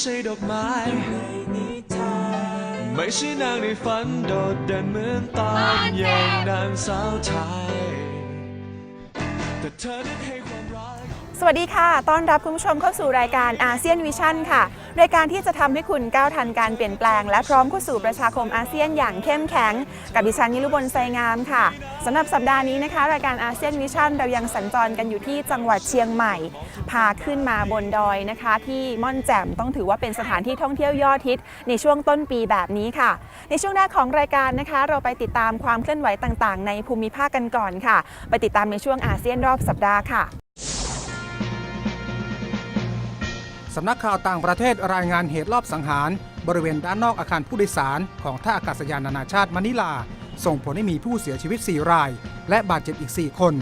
ใช่ดอกไม้ในนิทานไม่ใช่นางในฝันโดดเด่นเหมือนตอนยังนางสาวไทย แต่เธอนั้นให้ความรัก สวัสดีค่ะ ต้อนรับคุณผู้ชมเข้าสู่รายการอาเซียนวิชั่นค่ะ รายการที่จะทำให้คุณก้าวทันการเปลี่ยนแปลง และพร้อมเข้าสู่ประชาคมอาเซียนอย่างเข้มแข็ง กับดิฉันนิรุบลไซงามค่ะสำหรับสัปดาห์นี้นะคะ รายการอาเซียนวิชั่นเรายังสัญจรกันอยู่ที่จังหวัดเชียงใหม่ พาขึ้นมาบนดอยนะคะ ที่ม่อนแจ่มต้องถือว่าเป็นสถานที่ท่องเที่ยวยอดฮิตในช่วงต้นปีแบบนี้ค่ะ ในช่วงแรกของรายการนะคะ เราไปติดตามความเคลื่อนไหวต่างๆ ในภูมิภาคกันก่อนค่ะ ไปติดตามในช่วงอาเซียนรอบสัปดาห์ค่ะ สำนักข่าวต่างประเทศรายงานเหตุรอบสังหาร บริเวณด้านนอกอาคารผู้โดยสารของท่าอากาศยานนานาชาติมะนิลา ส่งผลให้มีผู้เสียชีวิต 4 ราย และบาดเจ็บอีก 4 คน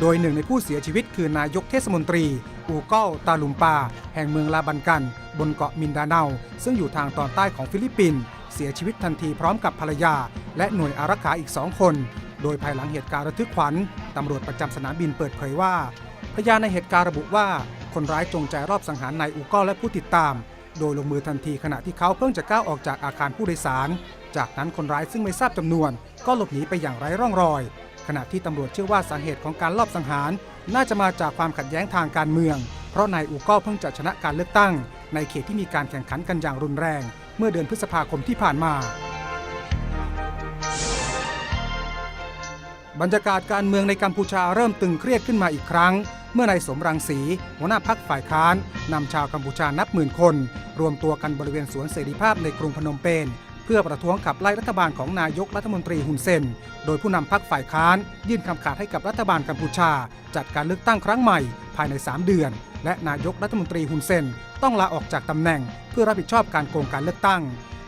โดยหนึ่งในผู้เสียชีวิตคือนายกเทศมนตรี อูเก้าตาลุมปา แห่งเมืองลาบันกัน บนเกาะมินดาเนา ซึ่งอยู่ทางตอนใต้ของฟิลิปปินส์เสียชีวิตทันทีพร้อมกับภรรยา และหน่วยอารักขาอีกสองคน โดยภายหลังเหตุการณ์ระทึกขวัญตำรวจประจำสนามบินเปิดเผยว่าพยานในเหตุการณ์ระบุว่า คนร้ายจงใจรอบสังหารนายอูก้อและผู้ติดตาม โดยลงมือทันทีขณะที่เขาเพิ่งจะก้าวออกจากอาคารผู้โดยสาร จากนั้นคนร้ายซึ่งไม่ทราบจำนวน ก็หลบหนีไปอย่างไร้ร่องรอย ขณะที่ตำรวจเชื่อว่าสาเหตุของการลอบสังหาร น่าจะมาจากความขัดแย้งทางการเมือง เพราะนายอูก้อเพิ่งจะชนะการเลือกตั้ง ในเขตที่มีการแข่งขันกันอย่างรุนแรง เมื่อเดือนพฤษภาคมที่ผ่านมาบรรยากาศการเมืองในกัมพูชาเริ่มตึงเครียดขึ้นมาอีกครั้ง เมื่อนายสมรังสีหัวหน้าพักฝ่ายค้านนำชาวกัมพูชานับหมื่นคน รวมตัวกันบริเวณสวนเสรีภาพในกรุงพนมเปญเพื่อประท้วงขับไล่รัฐบาลของนายกรัฐมนตรีฮุนเซน โดยผู้นำพักฝ่ายค้าน ยื่นคำขาดให้กับรัฐบาลกัมพูชา จัดการเลือกตั้งครั้งใหม่ภายใน 3 เดือน และนายกรัฐมนตรีฮุนเซน ต้องลาออกจากตำแหน่ง เพื่อรับผิดชอบการโกงการเลือกตั้ง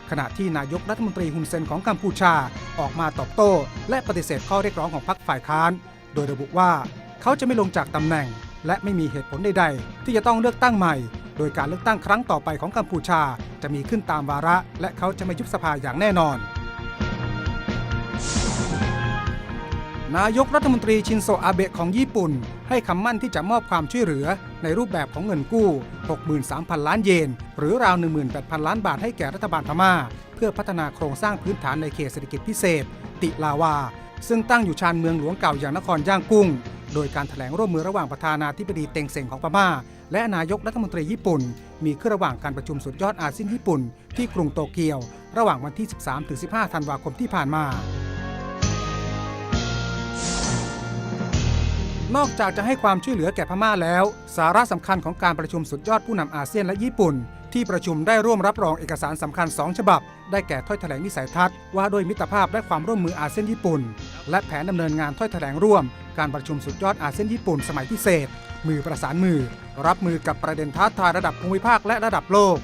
ขณะที่นายกรัฐมนตรีฮุนเซนของกัมพูชาออกมาตอบโต้ และปฏิเสธข้อเรียกร้องของพรรคฝ่ายค้าน โดยระบุว่า เขาจะไม่ลงจากตำแหน่ง และไม่มีเหตุผลใดๆ ที่จะต้องเลือกตั้งใหม่ โดยการเลือกตั้งครั้งต่อไปของกัมพูชา จะมีขึ้นตามวาระ และเขาจะไม่ยุบสภาอย่างแน่นอน นายกรัฐมนตรีชินโซอาเบะของญี่ปุ่น ให้คำมั่นที่จะมอบความช่วยเหลือ ในรูปแบบของเงินกู้ 63,000 ล้านเยน หรือราว 18,000 ล้านบาทให้แก่รัฐบาลพม่า เพื่อพัฒนาโครงสร้างพื้นฐานในเขตเศรษฐกิจพิเศษ ติลาวาซึ่งตั้งอยู่ชานเมืองหลวงเก่าอย่างนครย่างกุ้ง โดยการถแถลงร่วมมือระหว่างประธานาธิบดีเต็งเซ็งของพม่า และนายกรัฐมนตรีญี่ปุ่น มีขึ้นระหว่างการประชุมสุดยอดอาเซียนญี่ปุ่น ที่กรุงโตเกียว ระหว่างวันที่ 13-15 ธันวาคมที่ผ่านมานอกจากจะให้ความช่วยเหลือแก่พม่าแล้ว สาระสำคัญของการประชุมสุดยอดผู้นำอาเซียนและญี่ปุ่น ที่ประชุมได้ร่วมรับรองเอกสารสำคัญ 2 ฉบับ ได้แก่ถ้อยแถลงวิสัยทัศน์ว่าด้วยมิตรภาพและความร่วมมืออาเซียนญี่ปุ่น และแผนดำเนินงานถ้อยแถลงร่วม การประชุมสุดยอดอาเซียนญี่ปุ่นสมัยพิเศษ มือประสานมือ รับมือกับประเด็นท้าทายระดับภูมิภาคและระดับโลก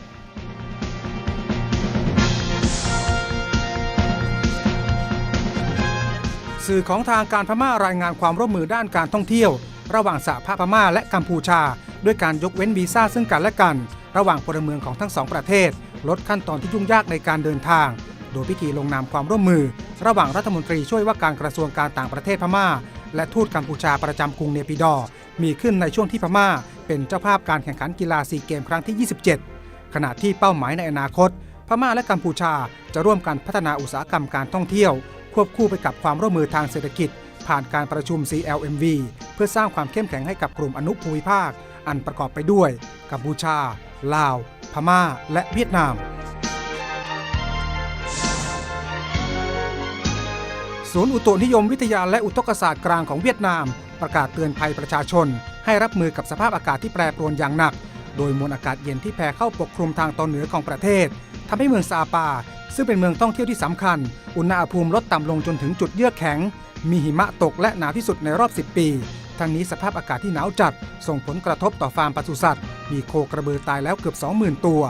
สื่อของทางการพม่ารายงานความร่วมมือด้านการท่องเที่ยว ระหว่างสหภาพพม่าและกัมพูชา ด้วยการยกเว้นวีซ่าซึ่งกันและกัน ระหว่างพลเมืองของทั้งสองประเทศ ลดขั้นตอนที่ยุ่งยากในการเดินทาง โดยพิธีลงนามความร่วมมือ ระหว่างรัฐมนตรีช่วยว่าการกระทรวงการต่างประเทศพม่า และทูตกัมพูชาประจำกรุงเนปิดอร์มีขึ้นในช่วงที่พม่า เป็นเจ้าภาพการแข่งขันกีฬาซีเกมครั้งที่ 27 ขณะที่เป้าหมายในอนาคต พม่าและกัมพูชาจะร่วมกันพัฒนาอุตสาหกรรมการท่องเที่ยว ควบคู่ไปกับความร่วมมือทางเศรษฐกิจ ผ่านการประชุม CLMV เพื่อสร้างความเข้มแข็งให้กับกลุ่มอนุภูมิภาค อันประกอบไปด้วยกัมพูชา ลาว พม่า และเวียดนาม ศูนย์อุตุนิยมวิทยาและอุทกศาสตร์กลางของเวียดนาม ประกาศเตือนภัยประชาชน ให้รับมือกับสภาพอากาศที่แปรปรวนอย่างหนัก โดยมวลอากาศเย็นที่แผ่เข้าปกคลุมทางตอนเหนือของประเทศทำให้เมืองซาปา ซึ่งเป็นเมืองท่องเที่ยวที่สำคัญ อุณหภูมิลดต่ำลงจนถึงจุดเยือกแข็ง มีหิมะตกและหนาวที่สุดในรอบ 10 ปี ทั้งนี้สภาพอากาศที่หนาวจัด ส่งผลกระทบต่อฟาร์มปศุสัตว์ มีโคกระบือตายแล้วเกือบ 20,000 ตัว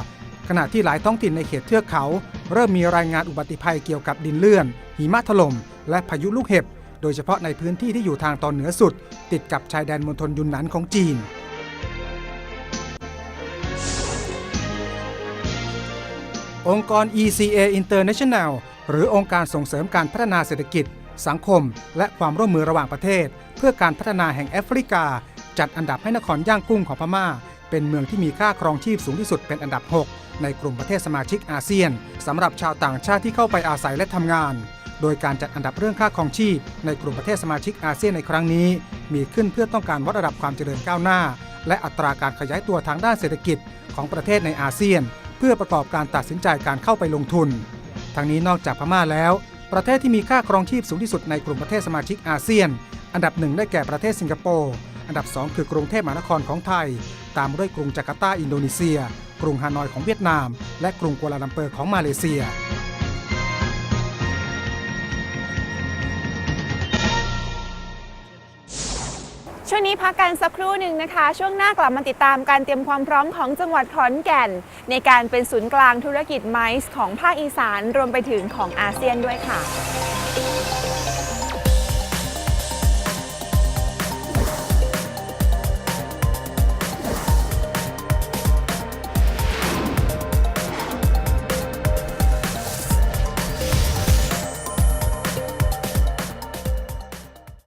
ขณะที่หลายท้องถิ่นในเขตเทือกเขา เริ่มมีรายงานอุบัติภัยเกี่ยวกับดินเลื่อนหิมะถล่ม และพายุลูกเห็บ โดยเฉพาะในพื้นที่ที่อยู่ทางตอนเหนือสุด ติดกับชายแดนมณฑลยุนนานของจีน องค์กร ECA International หรือองค์การส่งเสริมการพัฒนาเศรษฐกิจ สังคม และความร่วมมือระหว่างประเทศ เพื่อการพัฒนาแห่งแอฟริกา จัดอันดับให้นครย่างกุ้งของพม่า เป็นเมืองที่มีค่าครองชีพสูงที่สุดเป็นอันดับ 6 ในกลุ่มประเทศสมาชิกอาเซียนสำหรับชาวต่างชาติที่เข้าไปอาศัยและทำงาน โดยการจัดอันดับเรื่องค่าครองชีพ ในกลุ่มประเทศสมาชิกอาเซียนในครั้งนี้ มีขึ้นเพื่อต้องการวัดระดับความเจริญก้าวหน้า และอัตราการขยายตัวทางด้านเศรษฐกิจของประเทศในอาเซียน เพื่อประกอบการตัดสินใจการเข้าไปลงทุน ทั้งนี้นอกจากพม่าแล้ว ประเทศที่มีค่าครองชีพสูงที่สุดในกลุ่มประเทศสมาชิกอาเซียน อันดับหนึ่งได้แก่ประเทศสิงคโปร์อันดับ 2 คือกรุงเทพมหานครของไทย ตามด้วยกรุงจาการ์ตาอินโดนีเซีย กรุงฮานอยของเวียดนาม และกรุงกัวลาลัมเปอร์ของมาเลเซีย ช่วงนี้พักกันสักครู่หนึ่งนะคะ ช่วงหน้ากลับมาติดตามการเตรียมความพร้อมของจังหวัดขอนแก่น ในการเป็นศูนย์กลางธุรกิจไมซ์ของภาคอีสานรวมไปถึงของอาเซียนด้วยค่ะ